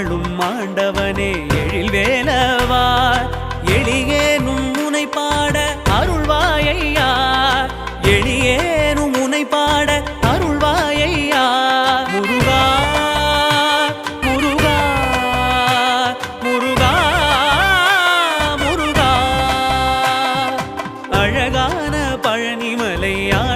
ஆளும் ஆண்டவனே எழில் வேலவா எளியேனும் உனை பாட அருள்வாயையா. எளியேனும் உனை பாட அருள்வாயையா. முருகா முருகா முருகா முருகா. அழகான பழனிமலையா.